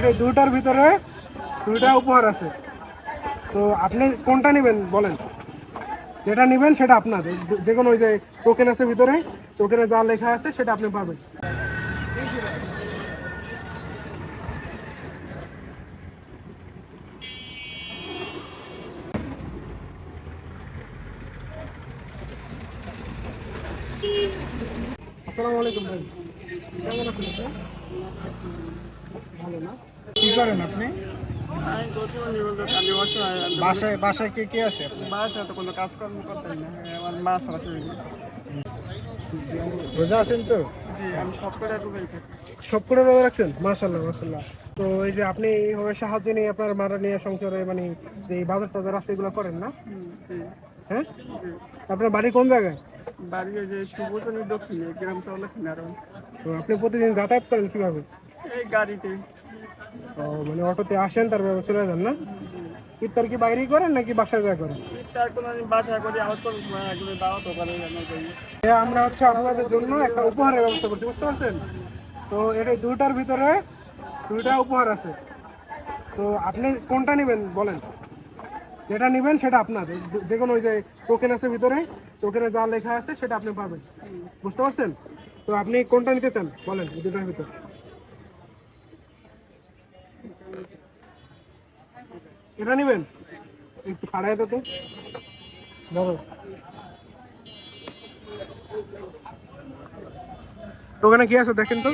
এটা দুইটার ভিতরে দুইটা উপহার আছে। তো আপনি কোনটা নেবেন বলেন? যেটা নেবেন সেটা আপনার। যে কোনো ওই যে টোকেন আছে ভিতরে টোকেনে যা লেখা আছে সেটা আপনি পাবেন। আসসালামু আলাইকুম ভাই। কেমন আছেন ভালো না? কি করেন আপনি? বাসায় বাসায় কে কে আছে আপনার? বাসায় তো কোনো কাজকর্ম করতাম না আমার মা ছাড়া রোজা আছেন তো? সব করে রোজা রাখছেন? তো এই যে আপনি এইভাবে সাহায্য নিয়ে আপনার মারা নিয়ে সংসারে মানে যে বাজার টাজার আছে এগুলো করেন না? হ্যাঁ? আপনার বাড়ি কোন জায়গায়? বাড়ি ওই যে সুবোধনী দক্ষিণে গ্রাম চাওলা কিনারে। তো আপনি প্রতিদিন যাতায়াত করেন কীভাবে? এই গাড়িতে ও মানে অটোতে আসেন তারপরে চলে যান না? ইফতার কি বাইরেই করেন নাকি বাসায় যা করেন? তার কোনো আমি বাসায় করি আমার কোনো একজন দাওয়াত এ আমরা হচ্ছে আপনাদের জন্য একটা উপহারের ব্যবস্থা করছি বুঝতে পারছেন? তো এটা দুইটার ভিতরে দুইটা উপহার আছে। তো আপনি কোনটা নেবেন বলেন? যেটা নেবেন সেটা আপনার যে কোনো ওই যে টোকেন আছে ভিতরে টোকেনে যা লেখা আছে সেটা আপনি পাবেন। বুঝতে পারছেন? তো আপনি কোনটা নিতে চান? বলেন দুটার ভিতর। এটা নেবেন? একটু ফাড়াই তো। বলো ওখানে কি আছে দেখেন তো?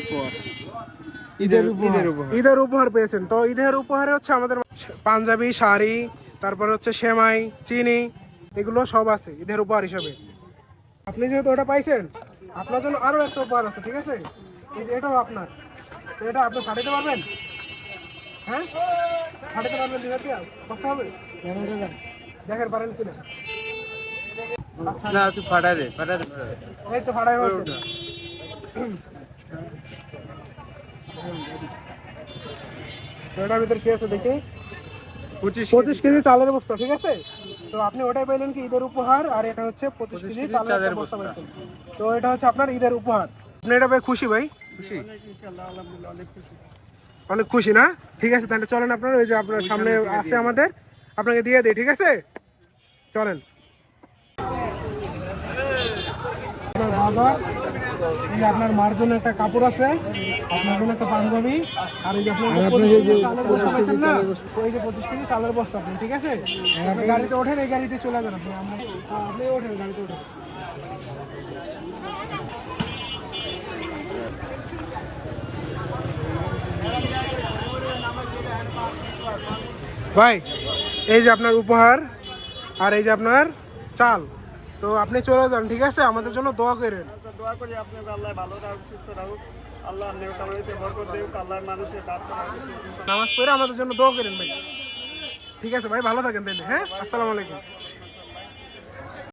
ঈদের ঈদের উপর ঈদের উপহার। পেয়েছেন। তো ঈদের উপহারে হচ্ছে আমাদের পাঞ্জাবি শাড়ি তারপর হচ্ছে সেমাই চিনি এগুলো সব আছে ঈদের উপহার হিসাবে। আপনি যেহেতু ওটা পাইছেন আপনার জন্য আরও একটা উপহার আছে ঠিক আছে? এটাও আপনার। তো এটা আপনি ফাটাইতে পারবেন? হ্যাঁ? দিঘাতে কষ্ট হবে? দেখেন পারেন কিনা। না তুই ফাটা দে ফাটা দে এই তো ফাটাই এটার ভিতরে কি আছে দেখি? পঁচিশ পঁচিশ কেজি চালের বস্তা ঠিক আছে? তো আপনি ওটাই পাইলেন কি ঈদের উপহার আর এটা হচ্ছে পঁচিশ কেজি চালের বস্তা তো এটা হচ্ছে আপনার ঈদের উপহার। আপনি এটা ভাই খুশি ভাই? খুশি। আলহামদুলিল্লাহ অনেক খুশি। অনেক খুশি না? ঠিক আছে তাহলে চলেন আপনার ওই যে আপনার সামনে আছে আমাদের আপনাকে দিয়ে দিই ঠিক আছে? চলেন। বাজার এই আপনার মার জন্য একটা কাপড় আছে আপনার জন্য একটা পাঞ্জাবি আর এই যে আপনার চালের বস্তা পাইছেন না? ওই যে পঁচিশ কেজি চালের বস্তা আপনি ঠিক আছে? আপনি গাড়িতে ওঠেন এই গাড়িতে চলে যান আপনি। হ্যাঁ, আপনি ওঠেন গাড়িতে ওঠেন। ভাই এই যে আপনার উপহার আর এই যে আপনার চাল। তো আপনি চলে যান ঠিক আছে? আমাদের জন্য দোয়া করেন। আচ্ছা দোয়া করি আল্লাহ ভালো রাখুক সুস্থ রাখুক আল্লাহ আল্লাহর মানুষের নামাজ পড়ে আমাদের জন্য দোয়া করেন ভাই। ঠিক আছে ভাই ভালো থাকেন তাহলে হ্যাঁ? আসসালামু আলাইকুম।